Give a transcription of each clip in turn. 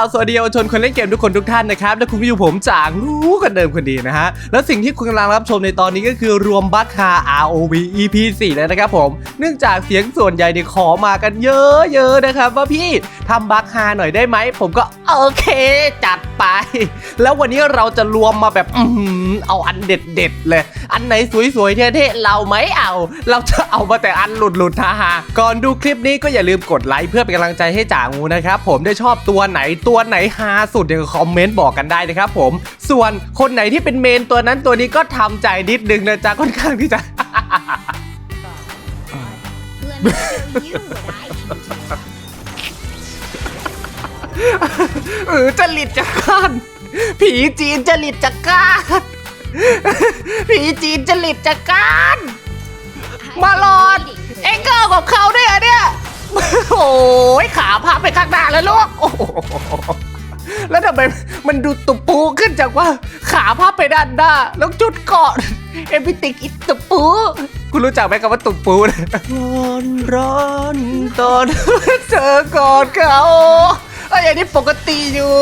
าวสวัสดีเยาวชนคนเล่นเกมทุกคนทุกท่านนะครับ และคุณก็อยู่ผมจางรู้กันเดิมคนดีนะฮะ และสิ่งที่คุณกำลังรับชมในตอนนี้ก็คือรวมบัคคา ROV EP 4เลยนะครับผม เนื่องจากเสียงส่วนใหญ่เนี่ยขอมากันเยอะๆนะครับ ว่าพี่ทำบัคคาหน่อยได้ไหม ผมก็โอเคจัดไป แล้ววันนี้เราจะรวมมาแบบอือหือเอาอันเด็ดๆเลย อันไหนสวยๆเท่ๆเราไม่เอา เราจะเอามาแต่อันหลุดๆฮ่าๆก่อนดูคลิปนี้ก็อย่าลืมกดไลค์เพื่อเป็นกำลังใจให้จ่างูนะครับผมได้ชอบตัวไหนตัวัวไหนฮาสุดเนี่ยก็คอมเมนต์บอกกันได้นะครับผม ส่วนคนไหนที่เป็นเมนตัวนั้นตัวนี้ก็ทำใจนิดนึงนะจ๊ะค่อนข้างที่จะ เออจริตจักรานผีจีนจริตจักรานผีจีนจริตจักรานมาหลอด เอ็งก็เอากับเขาด้วยเหรอเนี่ย โอ้ยขาพับไปข้างหน้าแล้วลูกโอ้โหแล้วทำไมมันดูตุปูขึ้นจากว่าขาพับไปด้านหน้า แล้วจุดเกาะเอพิติกอิตุปูคุณรู้จักไหมคำว่าตุปูเนี่ยร้อนร้อนตอนเจอกอดเขาไอ้ยอันนี้ปกติอยู่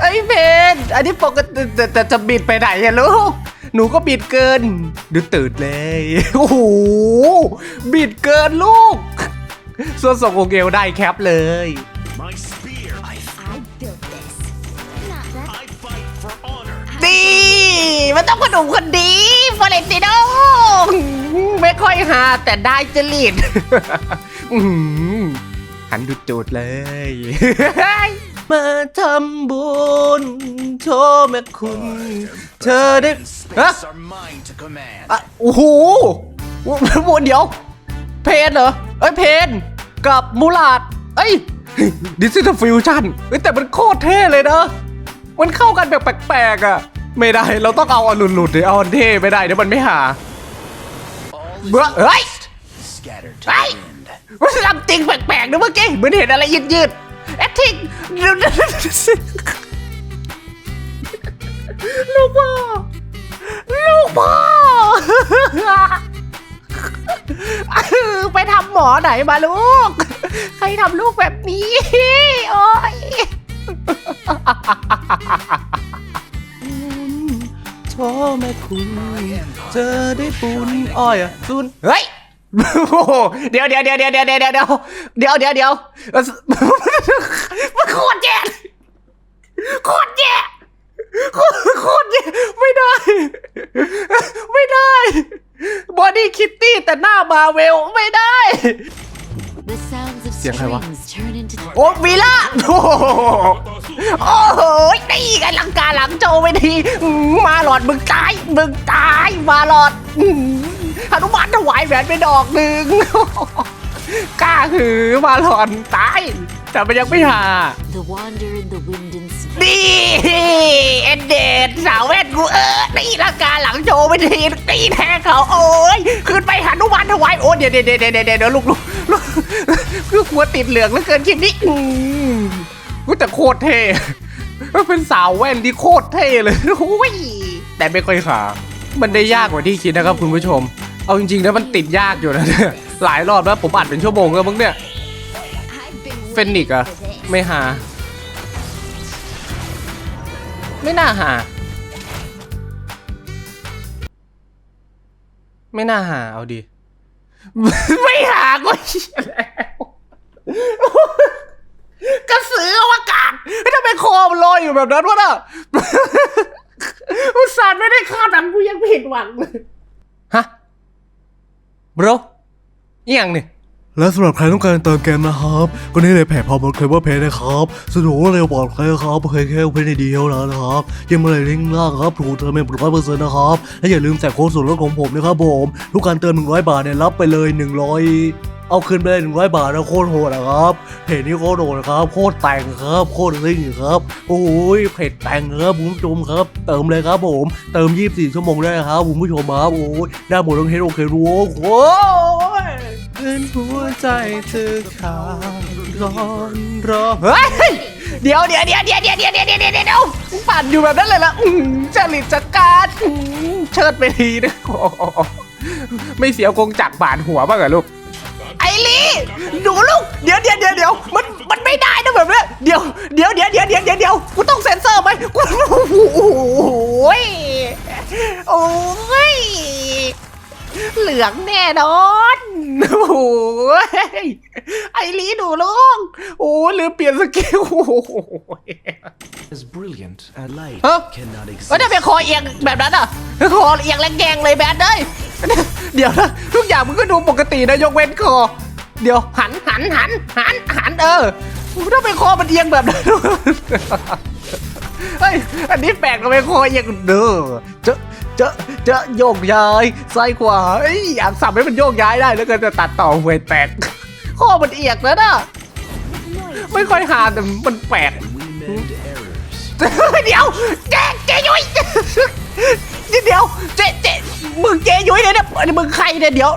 ไอ้เพนอันนี้ปกติแต่แต่จะบิดไปไหนอะลูกหนูก็บิดเกิน ดูตื่นเลยโอ้โหบิดเกินลูก ส่วนส่งโอเกลได้แคปเลย My spear. I, I built this. Not that I fight for honor. ดีมันต้องขนมคนดีฟอเรนติโนไม่ค่อยหาแต่ได้จริตอื้อหือหันดูจูดเลย มาทำบุญโชว์แม่คุณ เธอได้ And ฮะ space are mine to command. อะโอ้โหวนเดี๋ยว เพนเหรอ เอ้ยเพนกับมูลาดเอ้ยดิจิทัลฟิวชั่นเอ้ยแต่มันโคตรเท่เลยนะมันเข้ากันแบบแปลกๆอะ ไม่ได้เราต้องเอาอันหลุดๆดิเอาอันเท่ไม่ได้เดี๋ยวมันไม่หา All เบ้อ is เฮ้ย scattered to Hey! the wind. ว่าทำจริงแปลกๆนะเมื่อกี้เหมือนเห็นอะไรยืดๆแอคทิงลูกพ่อลูกพ่อไปทำ หมอไหนมาลูก ใครทำลูกแบบนี้ โอ้ยโทษแม่คุณเจอได้ปุนอ้อยอะซุนเฮ้ยโอ้โหเดี๋ยวเดี๋ยวเดี๋ยวเดี๋ยวเดี๋ยวเดี๋ยวเดี๋ยวเดี๋ยวเดี๋ยวเดี๋ยวเอ่อมันโคตรแย่โคตรแย่โคตรโคตรแย่ไม่ได้ ไม่ได้ บอดี้คิตตี้แต่หน้ามาเวลไม่ได้ the sounds of เสียงใครวะ strings turn into โอ้วีล่าโอ้โหโอ้โหตีกันลังกาหลังโจไปทีอื้อมาหลอดมึงตายมึงตายมาหลอดอื้อหนุมานถวายแหวนไปดอกหนึ่งกล้าหือมาหลอดตายแต่มันยังไม่หา the wander in the wind and snow. นี่เอ็นเดดสาวแว่นกูเออตีลังกาหลังโจไปทีตีแทงเขาโอ้ยขึ้นไปหานุมานถวายโอ้เดี๋ยวเดี๋ยวเดี๋ยวเดี๋ยวเดี๋ยวเดี๋ยวลูกลูกลูกคือกลัวติดเหลืองเหลือเกินคลิปนี้อืมกูแต่โคตรเท่เป็นสาวแว่นที่โคตรเท่เลยโอ้ยแต่ไม่ค่อยขามันได้ยากกว่าที่คิดนะครับคุณผู้ชม เอาจริงๆแล้วมันติดยากอยู่นะเนี่ยหลายรอบแล้วผมอัดเป็นชั่วโมงแล้วมั้งเนี่ย I've been เฟนิก waiting อะ for this. ไม่หา ไม่น่าหา ไม่น่าหาเอาดิไม่หาก็เหี้ยแล้วกระสืออวกาศไม่ทำไมคอมันลอยอยู่แบบนั้นวะน่ะ อุตส่าห์ไม่ได้คาดหวังกูยังผิดหวังเลย ฮะบรอหย่างนี่ และสำหรับใครต้องการเติมเกมนะครับก็นี่เลยแผ่พอมดเคลเวอร์เพย์นะครับสะดวกเร็วปลอดภัยครับเคยแค่เพย์ในเดียวแล้วนะครับยังมาเลยลิงก์ล่างครับถูกเติมเป็นร้อยเปอร์เซ็นต์นะครับและอย่าลืมใส่โค้ดส่วนลดของผมนะครับผมทุกการเติม100บาทเนี่ยรับไปเลย100เอาคืนไปเลย100บาทนะโคตรโหดนะครับเพจนี้โคตรโหดนะครับโคตรแต่งครับโคตรซิ่งครับโอ้ยเพจแต่งครับคุณผู้ชมครับ เติมเลยครับผม เติม 24 ชั่วโมงได้ครับคุณผู้ชมครับโอ้ยได้หมดทั้งเฮดโอเครู้โอ้ย พื่อนหัวใจเธอขาดร้อนร้อนเฮ้ยเดี๋ยวเดี๋ยวเดี๋ยวเดี๋ยวเดี๋ยวเดี๋ยวเดี๋ยวเดี๋ยวเดี๋ยวปั่นอยู่แบบนั้นเลยล่ะอื้อจริตจักการเชิดไปทีนะโอ้โหไม่เสียวกงจักบาดหัวบ้างเหรอลูกไอลี่ดูลูกเดี๋ยวเดี๋ยวเดี๋ยวเดี๋ยวมันมันไม่ได้นะแบบนี้เดี๋ยวเดี๋ยวเดี๋ยวเดี๋ยวเดี๋ยวเดี๋ยวเดี๋ยวกูต้องเซ็นเซอร์ไหมกูโอ้โหโอ้ยโอ้ย เหลืองแน่นอนโอ้โหไอรีดูลุงโอ้ลืมเปลี่ยนสกิลโอ้โห As brilliant as light Huh? cannot exist. เอ้ยทำไมคอเอียงแบบนั้นอะคอเอียงแรงๆเลยแบนเลยเดี๋ยวนะทุกอย่างมึงก็ดูปกตินะยกเว้นคอ เดี๋ยวหันหันหันหันหันเออถ้าเป็นคอมันเอียงแบบนั้นเฮ้ยอันนี้แปลกทำไมคอเอียงเด้อเจอะ เจอะเจอะโยกย้ายซ้ายขวาเอ้ยอยากสับให้มันโยกย้ายได้แล้วก็จะตัดต่อหวยแตกคอมันเอียงแล้วนะไม่ค่อยหาแต่มันแปลกเดี๋ยวเจ๊เจ๊ยุ้ยเดี๋ยวเจ๊เจ๊มึงเจ๊ยุ้ยเนี่ยเนี่ยอันนี้มึงใครเนี่ยเดี๋ยว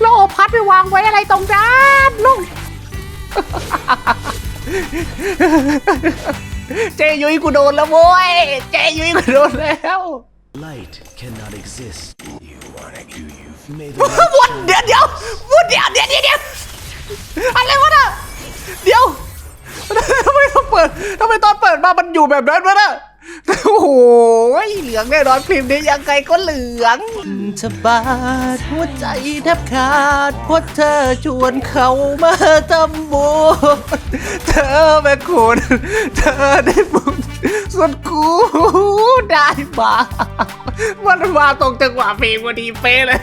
เราเอาพัดไปวางไว้อะไรตรงนั้นลูกเจยุ้ยกูโดนแล้วโว้ยเจยุ้ยกูโดนแล้ว Light cannot exist. You wanna do you've made วุ้นเดี๋ยวเดี๋ยววุ้นเดี๋ยวเดี๋ยวเดี๋ยวเดี๋ยวอะไรวะน่ะเดี๋ยวทำไมต้องเปิดทำไมตอนเปิดมามันอยู่แบบนั้นวะน่ะ โอ้โหเหลืองแน่นอนพิมพ์นี้ยังไงก็เหลืองจะบาดหัวใจแทบขาดเพราะเธอชวนเขามาทำบุญเธอแม่คุณเธอได้บุญส่วนกูได้มามันมาตรงจังหวะเพลงพอดีเป๊ะเลย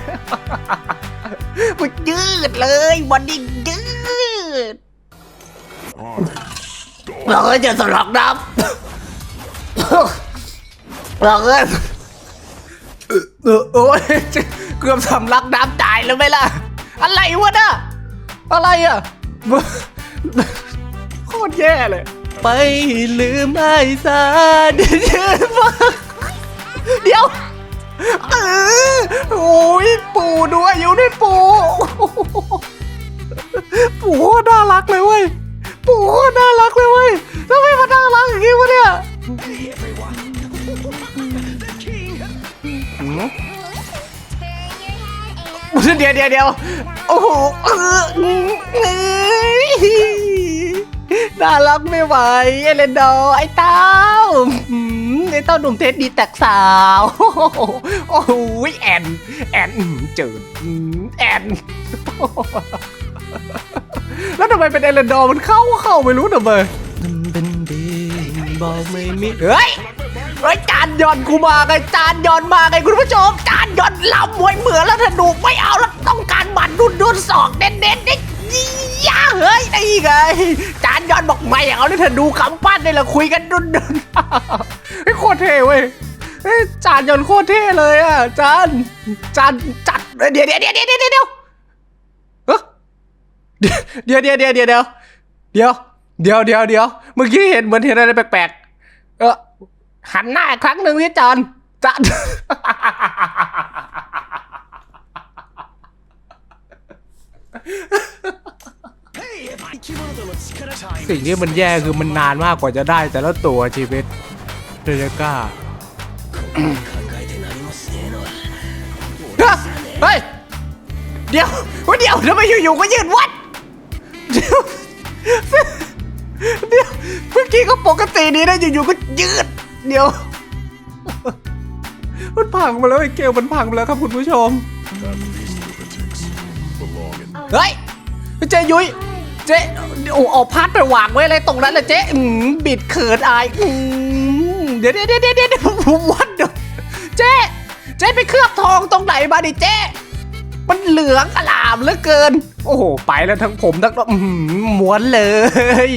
มันยืดเลยวันนี้ยืดเราก็จะสลักน้ำ เราก็เออโอ้ยเกือบสำลักน้ำตายแล้วไหมล่ะ อะไรวะน่ะอะไรอะโคตรแย่เลย ไปลืมไอ้สาเดี๋ยวเดี๋ยวเออโอ้ยปู่ดูอายุด้วยปู่ปู่โคตรน่ารักเลยเว้ยปู่โคตรน่ารักเลยเว้ยทำไมมันน่ารักอย่างนี้วะเนี่ย เดี๋ยวเดี๋ยวเดี๋ยวโอ้โหเออเอ้ยน่ารักไม่ไหวเอเลนดอไอ้เต้าไอ้เต้าหนุ่มเทสดีแตกสาว โอ้โหแอนแอนเจิดอืมแอนแล้วทำไมเป็นเอเลนดอมันเข้าเข้าไม่รู้ทำไมเป็นดีบอกไม่มีเฮ้ย เฮ้ยจานยอนกูมาไงจานยอนมาไงคุณผู้ชม จานยอนลำมวยเหมือนแล้วถ้าดูไม่เอาแล้วต้องการบัตรดุนดุนสองเน้นเน้นนี่ย่าเฮ้ยนี่ไง จานยอนบอกไม่เอาแล้วถ้าดูคำปั้นนี่แหละคุยกันดุนดุนไอ้โคตรเท่เว้ยจานยอนโคตรเท่เลยอะจานจานจัดเดี๋ยวเดี๋ยวเดี๋ยวเดี๋ยวเดี๋ยวเดี๋ยวเอ้อเดี๋ยวเดี๋ยวเดี๋ยวเดี๋ยวเดี๋ยวเดี๋ยวเดี๋ยวเดี๋ยวเดี๋ยวเมื่อกี้เห็นเหมือนเห็นอะไรแปลกๆเออ หันหน้าอีกครั้งหนึ่งที่จานจานสิ่งที่มันแย่คือมันนานมากกว่าจะได้แต่ละตัวชีวิตเดเดก้าเฮ้ย เดี๋ยวเฮ้ยเดี๋ยวทำไมอยู่ๆก็ยืนวัดเดี๋ยวเดี๋ยวเมื่อกี้ก็ปกติดีนะอยู่ๆก็ยืด เดี๋ยว มันพังมาแล้วไอ้เกลมันพังมาแล้วครับคุณผู้ชมเฮ้ย เจ๊ยุ้ย เจ๊โอ้เอาพัดไปวางไว้อะไรตรงนั้นเลยเจ๊อืมบิดเขินอายอืมเดี๋ยวเดี๋ยวเดี๋ยวเดี๋ยวเดี๋ยววัดเดี๋ยวเจ๊ เจ๊ไปเคลือบทองตรงไหนมาดิเจ๊ มันเหลืองอลามเหลือเกิน โอ้โห ไปแล้วทั้งผมทั้งม้วนเลย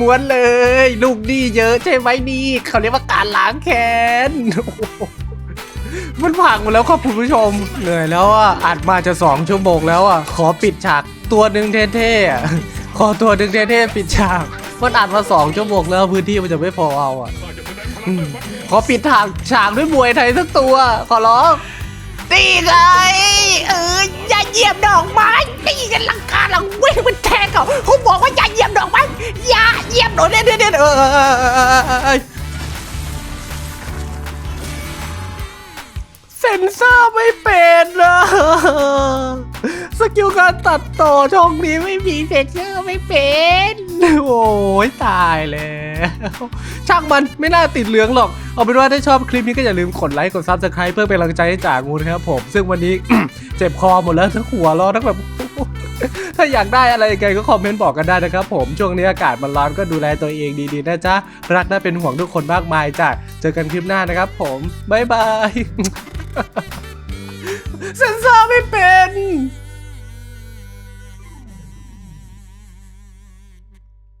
ม้วนเลย ลูกดีเยอะใช่ไหมนี่ เขาเรียกว่าการล้างแค้นมันพังหมดแล้วครับคุณผู้ชม เหนื่อยแล้วอะอัดมาจะสองชั่วโมงแล้วอะ ขอปิดฉากตัวหนึ่งเท่ๆขอตัวหนึ่งเท่ๆปิดฉาก มันอัดมาสองชั่วโมงแล้วพื้นที่มันจะไม่พอเอาอะ ขอปิดฉากฉากด้วยมวยไทยสักตัว ขอร้อง นี่ไงเอออย่าเหยียบดอกไม้นี่กันลังคาหลังเวิ่งมันแทงเขาเขาบอกว่าอย่าเหยียบดอกไม้อย่าเหยียบดอกเด็ดเด็ดเออเซนเซอร์ไม่เป็นนะสกิลการตัดต่อช่องนี้ไม่มีเซนเซอร์ไม่เป็น โอ้ยตายแล้วช่างมันไม่น่าติดเหลืองหรอก เอาเป็นว่าถ้าชอบคลิปนี้ก็อย่าลืมกดไลค์กดซับสไคร b e เพื่อเป็นกำลังใจให้จ่างูนะครับผม ซึ่งวันนี้ เจ็บคอหมดแล้วทั้งหัวร้อนทั้งแบบถ้าอยากได้อะไรยังไงก็คอมเมนต์บอกกันได้นะครับผมช่วงนี้อากาศมันร้อนก็ดูแลตัวเองดีๆนะจ๊ะ รักน่าเป็นห่วงทุกคนมากมายจ้ะเจอกันคลิปหน้านะครับผมบ๊ายบายเซนเซอร์ไม่เป็น